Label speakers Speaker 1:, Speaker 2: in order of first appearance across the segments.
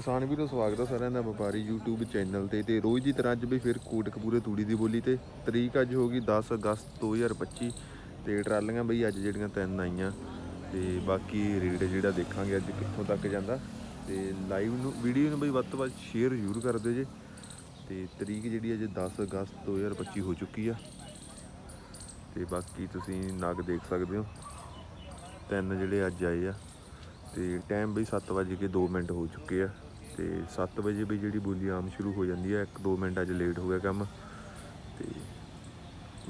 Speaker 1: ਕਿਸਾਨ ਵੀਰੋ, ਸਵਾਗਤ ਹੈ ਸਾਰਿਆਂ ਦਾ ਵਪਾਰੀ YouTube ਚੈਨਲ ਤੇ ਤੇ ਰੋਜ਼ ਦੀ ਤਰ੍ਹਾਂ ਅੱਜ ਵੀ ਫਿਰ ਕੋਟਕਪੂਰੇ ਤੂੜੀ ਦੀ ਬੋਲੀ ਤੇ ਤਰੀਕ ਅੱਜ ਹੋ ਗਈ 10 ਅਗਸਤ 2025 ਤੇ ਟਰਾਲੀਆਂ ਬਈ ਅੱਜ ਜਿਹੜੀਆਂ ਤਿੰਨ ਆਈਆਂ ਤੇ ਬਾਕੀ ਰੇਟ ਜਿਹੜਾ ਦੇਖਾਂਗੇ ਅੱਜ ਕਿੱਥੋਂ ਤੱਕ ਜਾਂਦਾ ਤੇ ਲਾਈਵ ਨੂੰ ਵੀਡੀਓ ਨੂੰ ਬਈ ਵੱਧ ਤੋਂ ਵੱਧ ਸ਼ੇਅਰ ਜ਼ਰੂਰ ਕਰ ਦਿਓ ਜੇ ਤੇ ਤਰੀਕ ਜਿਹੜੀ ਅੱਜ 10 ਅਗਸਤ 2025 ਹੋ ਚੁੱਕੀ ਆ ਤੇ ਬਾਕੀ ਤੁਸੀਂ ਨਗ ਦੇਖ ਸਕਦੇ ਹੋ। ਤਿੰਨ ਜਿਹੜੇ ਅੱਜ ਆਏ ਆ ਤੇ ਟਾਈਮ ਬਈ 7 ਵਜੇ ਕੇ 2 ਮਿੰਟ ਹੋ ਚੁੱਕੇ ਆ। ਤੇ 7 ਵਜੇ ਵੀ ਜਿਹੜੀ ਬੋਲੀ ਆਮ ਸ਼ੁਰੂ ਹੋ ਜਾਂਦੀ ਹੈ 1-2 ਮਿੰਟ ਅੱਜ ਲੇਟ ਹੋ ਗਿਆ ਕੰਮ। ਤੇ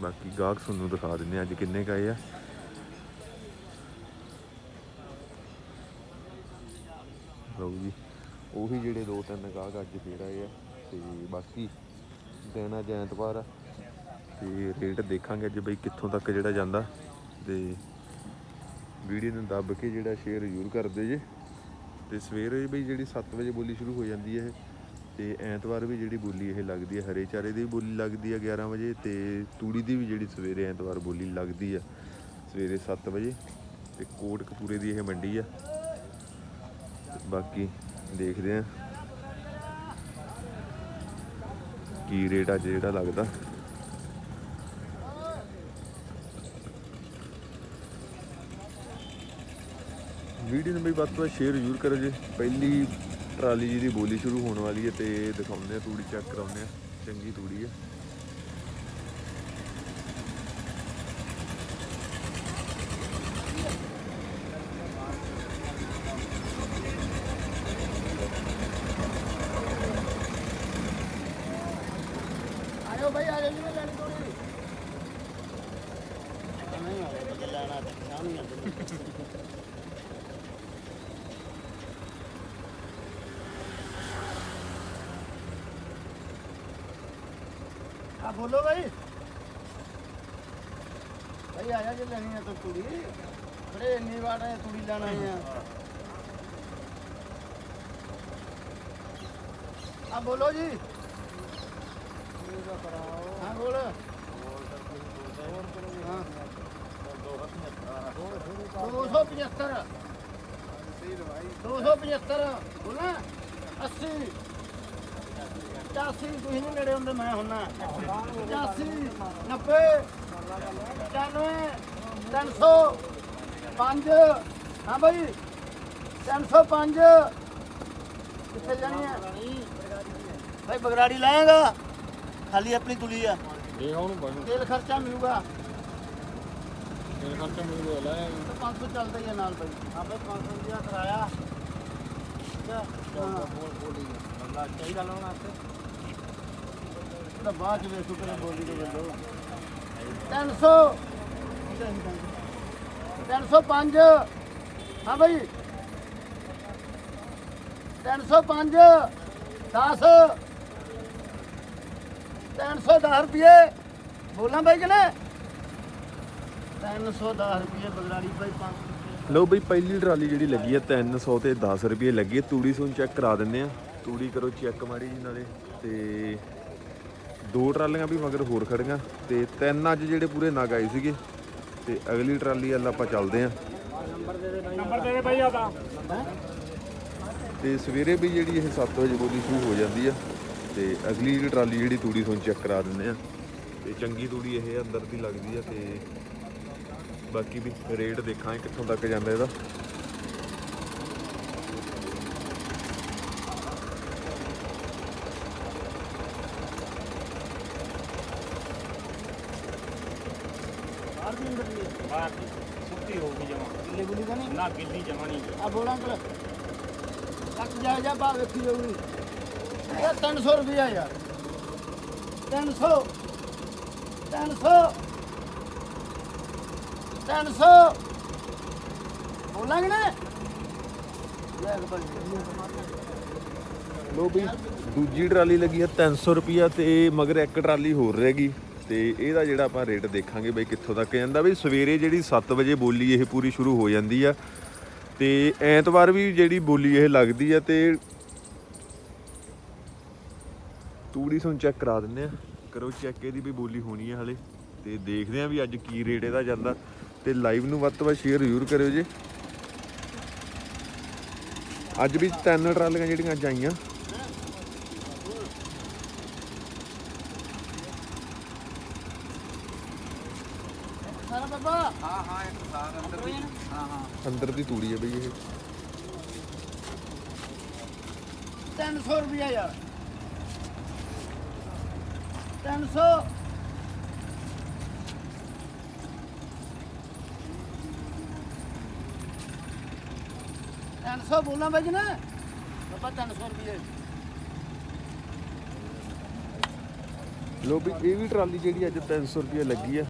Speaker 1: ਬਾਕੀ ਗਾਹਕ ਤੁਹਾਨੂੰ ਦਿਖਾ ਦਿੰਨੇ ਆ ਅੱਜ ਕਿੰਨੇ ਕੁ ਆਏ ਆ। ਲਓ ਜੀ, ਉਹੀ ਜਿਹੜੇ ਦੋ ਤਿੰਨ ਗਾਹਕ ਅੱਜ ਫੇਰ ਆਏ ਆ, ਤੇ ਬਾਕੀ ਦਿਨ ਅੱਜ ਐਤਵਾਰ ਆ, ਤੇ ਰੇਟ ਦੇਖਾਂਗੇ ਅੱਜ ਬਈ ਕਿੱਥੋਂ ਤੱਕ ਜਿਹੜਾ ਜਾਂਦਾ। ਤੇ ਵੀਡੀਓ ਨੂੰ ਦੱਬ ਕੇ ਜਿਹੜਾ ਸ਼ੇਅਰ ਜ਼ਰੂਰ ਕਰ ਦਿਓ ਜੇ। ਤੇ ਸਵੇਰੇ ਵੀ ਜਿਹੜੀ 7 ਵਜੇ ਬੋਲੀ ਸ਼ੁਰੂ ਹੋ ਜਾਂਦੀ ਹੈ ਇਹ। ਤੇ ਐਤਵਾਰ ਵੀ ਜਿਹੜੀ ਬੋਲੀ ਇਹ ਲੱਗਦੀ ਹੈ, ਹਰੇ ਚਾਰੇ ਦੀ ਵੀ ਬੋਲੀ ਲੱਗਦੀ ਹੈ 11 ਵਜੇ ਤੇ ਤੂੜੀ ਦੀ ਵੀ ਜਿਹੜੀ ਸਵੇਰੇ ਐਤਵਾਰ ਬੋਲੀ ਲੱਗਦੀ ਹੈ ਸਵੇਰੇ 7 ਵਜੇ। ਤੇ ਕੋਟ ਕਪੂਰੇ ਦੀ ਇਹ ਮੰਡੀ ਆ। ਬਾਕੀ ਦੇਖਦੇ ਆ ਕੀ ਰੇਟ ਅੱਜ ਜਿਹੜਾ ਲੱਗਦਾ। ਵੀਡੀਓ ਨੂੰ ਵੀ ਵੱਧ ਤੋਂ ਵੱਧ ਸ਼ੇਅਰ ਜ਼ਰੂਰ ਕਰੋ ਜੀ। ਪਹਿਲੀ ਟਰਾਲੀ ਜੀ ਦੀ ਬੋਲੀ ਸ਼ੁਰੂ ਹੋਣ ਵਾਲੀ ਹੈ ਤੇ ਦਿਖਾਉਂਦੇ ਆ ਤੂੜੀ ਚੈੱਕ ਕਰਾਉਂਦੇ ਆ ਚੰਗੀ ਤੂੜੀ ਹੈ।
Speaker 2: ਆਇਓ ਭਾਈ ਆ ਜਾਓ ਜੀ ਮੈਂ ਲੈਣੀ ਥੋੜੀ ਨਹੀਂ ਆ ਰਿਹਾ ਲੈਣਾ ਤੇ ਸ਼ਾਮ ਨੂੰ ਆਉਂਦੇ ਆ ਬੋਲੋ ਭਾਈ ਭਾਈ ਆਇਆ ਜੇ ਲੈਣੀ ਹੈ ਤਾਂ ਕੁੜੀ। ਬੜੇ ਇੰਨੀ ਵਾਰ ਹੈ ਕੁੜੀ ਲੈਣ ਆਏ ਆ। ਆ ਬੋਲੋ ਜੀ। ਹਾਂ, ਬੋਲ। ਹਾਂ। 275 275 ਬੋਲਾਂ। 80 85 ਤੁਸੀਂ ਨਹੀਂ ਨੇੜੇ ਹੁੰਦੇ ਮੈਂ ਹੁੰਨਾ। 85 90 95 300 5 ਹਾਂ ਭਾਈ 305 ਕਿੱਥੇ ਜਾਣੀ ਹੈ ਭਾਈ ਬਗਰਾੜੀ ਲਾਏਗਾ। ਖਾਲੀ ਆਪਣੀ ਤੁਲੀ ਆ।
Speaker 3: ਇਹ ਹੁਣ ਬਣੂ
Speaker 2: ਤੇਲ ਖਰਚਾ ਮਿਲੂਗਾ।
Speaker 3: ਤੇਰੇ ਖਰਚਾ ਮੈਨੂੰ ਲੈ ਲੈ
Speaker 2: ਤਾਂ 500 ਚੱਲਦਾ ਹੀ ਆ ਨਾਲ ਭਾਈ ਆਪੇ 500 ਰੁਪਇਆ ਕਰਾਇਆ। ਅੱਛਾ
Speaker 3: ਬੋਲੀ ਬੰਦਾ ਚਾਹੀਦਾ ਲਾਉਣ ਵਾਸਤੇ।
Speaker 2: ਤਾਂ ਬਾਅਦ ਚ ਵੇਖੋ ਕਿਵੇਂ ਬੋਲੀ ਦੇ ਵੱਲੋਂ 300 305 ਹਾਂ ਭਾਈ 305 10 310 ਰੁਪਏ। ਬੋਲਾਂ ਭਾਈ ਕਿ 310 ਰੁਪਏ ਬਗਲਾੜੀ ਭਾਈ 500
Speaker 1: ਲਓ ਬਈ, ਪਹਿਲੀ ਟਰਾਲੀ ਜਿਹੜੀ ਲੱਗੀ ਹੈ 300 ਤੇ 10 ਰੁਪਏ ਲੱਗੀ ਹੈ ਤੂੜੀ ਸੁਣ ਚੈੱਕ ਕਰਾ ਦਿੰਦੇ ਆ। ਤੂੜੀ ਕਰੋ ਚੈੱਕ ਮਾੜੀ ਜੀ ਨਾਲੇ। ਤੇ ਦੋ ਟਰਾਲੀਆਂ ਵੀ ਮਗਰ ਹੋਰ ਖੜੀਆਂ ਤੇ ਤਿੰਨ ਅੱਜ ਜਿਹੜੇ ਪੂਰੇ ਨਗ ਆਏ ਸੀਗੇ। ਤੇ ਅਗਲੀ ਟਰਾਲੀ ਵੱਲ ਆਪਾਂ ਚੱਲਦੇ ਆ
Speaker 3: ਨੰਬਰ ਦੇ ਦੇ ਭਾਈ ਆਦਾ
Speaker 1: ਤੇ ਸਵੇਰੇ ਵੀ ਜਿਹੜੀ ਇਹ 7 ਵਜੇ ਬੋਲੀ ਸ਼ੁਰੂ ਹੋ ਜਾਂਦੀ ਆ। ਤੇ ਅਗਲੀ ਜਿਹੜੀ ਟਰਾਲੀ ਜਿਹੜੀ ਤੂੜੀ ਸੁਣ ਚੈੱਕ ਕਰਾ ਦਿੰਦੇ ਆ ਤੇ ਚੰਗੀ ਤੂੜੀ ਇਹ ਅੰਦਰ ਦੀ ਲੱਗਦੀ ਆ ਤੇ ਬਾਕੀ ਵੀ ਰੇਟ ਦੇਖਾਂਗੇ ਕਿੱਥੋਂ ਤੱਕ ਜਾਂਦਾ ਇਹਦਾ।
Speaker 2: ਬਾਹਰ ਵੀ ਅੰਦਰ ਲਈ
Speaker 3: ਬਾਹਰ ਦੀ ਸੁੱਤੀ ਹੋ ਗਈ ਜਮਾ।
Speaker 2: ਕਿੱਲੇ ਬੁਲੀ ਦਾ ਨਹੀਂ?
Speaker 3: ਨਾ ਗਿੱਲੀ ਜਮਾ ਨਹੀਂ।
Speaker 2: ਆ ਬੋਲਾਂ ਅੰਕਲ ਕੱਟ ਜਾ ਜਾ ਬਾ ਵੇਖੀ ਜਾਊਗੀ। ਇਹ 300 ਰੁਪਇਆ ਯਾਰ। 300 300 300 ਬੋਲਾਂਗੇ ਨਾ ਲੈ ਭਾਈ
Speaker 1: ਲੋ ਵੀ ਦੂਜੀ ਟਰਾਲੀ ਲੱਗੀ ਹੈ 300 ਰੁਪਿਆ ਤੇ ਮਗਰ ਇੱਕ ਟਰਾਲੀ ਹੋਰ ਰਹਿ ਗਈ। ਤੇ ਇਹਦਾ ਜਿਹੜਾ ਆਪਾਂ ਰੇਟ ਦੇਖਾਂਗੇ ਬਈ ਕਿੱਥੋਂ ਤੱਕ ਜਾਂਦਾ, ਬਈ ਸਵੇਰੇ ਜਿਹੜੀ 7 ਵਜੇ ਬੋਲੀ ਇਹ ਪੂਰੀ ਸ਼ੁਰੂ ਹੋ ਜਾਂਦੀ ਆ ਤੇ ਐਤਵਾਰ ਵੀ ਜਿਹੜੀ ਬੋਲੀ ਇਹ ਲੱਗਦੀ ਆ ਤੇ ਤੂੜੀ ਸੁਣ ਚੈੱਕ ਕਰਾ ਦਿੰਦੇ ਆ। ਕਰੋ ਚੈੱਕ ਇਹਦੀ ਵੀ ਬੋਲੀ ਹੋਣੀ ਆ ਹਲੇ ਤੇ ਦੇਖਦੇ ਆ ਵੀ ਅੱਜ ਕੀ ਰੇਟ ਇਹਦਾ ਜਾਂਦਾ ਤੇ ਲਾਈਵ ਨੂੰ ਵੱਧ ਤੋਂ ਵੱਧ ਸ਼ੇਅਰ ਜ਼ਰੂਰ ਕਰਿਓ ਜੀ। ਅੱਜ ਵੀ ਤਿੰਨ ਟਰਾਲੀਆਂ ਜਿਹੜੀਆਂ ਅੱਜ ਆਈਆਂ।
Speaker 2: ਸਾਰਾ ਬਾਬਾ।
Speaker 4: ਹਾਂ ਹਾਂ ਇੱਕ ਸਾਰ ਅੰਦਰ ਦੀ ਹਾਂ ਹਾਂ
Speaker 1: ਅੰਦਰ ਦੀ ਤੂੜੀ ਹੈ ਬਈ ਇਹ।
Speaker 2: 300 ਰੁਪਿਆ ਯਾਰ। 300 300 ਬੋਲਾਂ ਬਜ ਨਾ। ਬਾਬਾ 300 ਰੁਪਏ
Speaker 1: ਲੋ ਵੀ ਇਹ ਵੀ ਟਰਾਲੀ ਜਿਹੜੀ ਅੱਜ 300 ਰੁਪਏ ਲੱਗੀ ਆ।